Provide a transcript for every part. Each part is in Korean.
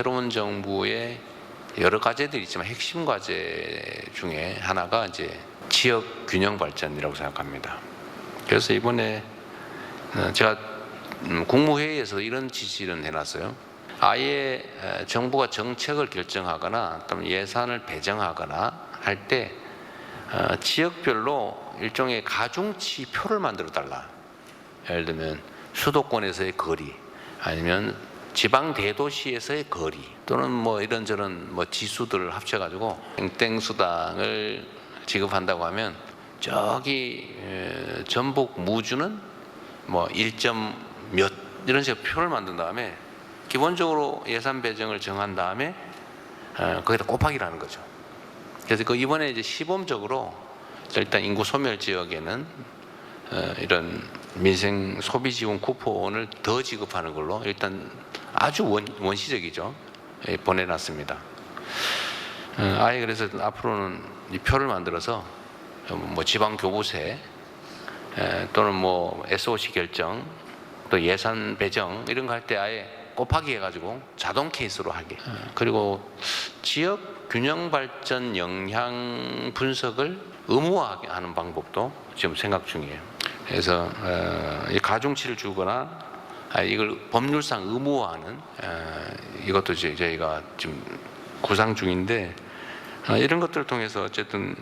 새로운 정부의 여러 과제들이 있지만 핵심 과제 중에 하나가 이제 지역 균형 발전이라고 생각합니다. 그래서 이번에 어, 제가 음, 국무회의에서 이런 지시를 해놨어요. 아예 에, 정부가 정책을 결정하거나 또는 예산을 배정하거나 할때 어, 지역별로 일종의 가중치 표를 만들어 달라. 예를 들면 수도권에서의 거리 아니면 지방 대도시에서의 거리 또는 뭐 이런저런 뭐 지수들을 합쳐가지고 땡땡 수당을 지급한다고 하면 저기 에, 전북 무주는 뭐 1점 몇 이런 식으로 표를 만든 다음에 기본적으로 예산 배정을 정한 다음에 어, 거기다 곱하기라는 거죠. 그래서 그 이번에 이제 시범적으로 일단 인구 소멸 지역에는 어, 이런 민생 소비 지원 쿠폰을 더 지급하는 걸로 일단 아주 원, 원시적이죠. 예, 보내놨습니다. 어, 아예 그래서 앞으로는 이 표를 만들어서 뭐 지방 교부세 에, 또는 뭐 SOC 결정 또 예산 배정 이런 거 할 때 아예 곱하기 해가지고 자동 케이스로 하게 어, 그리고 지역 균형 발전 영향 분석을 의무화하게 하는 방법도 지금 생각 중이에요. 그래서 어, 이 가중치를 주거나 아, 이걸 법률상 의무화하는 어, 이것도 이제 저희가 지금 구상 중인데 어, 이런 것들을 통해서 어쨌든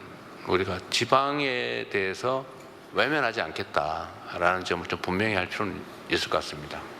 우리가 지방에 대해서 외면하지 않겠다라는 점을 좀 분명히 할 필요는 있을 것 같습니다.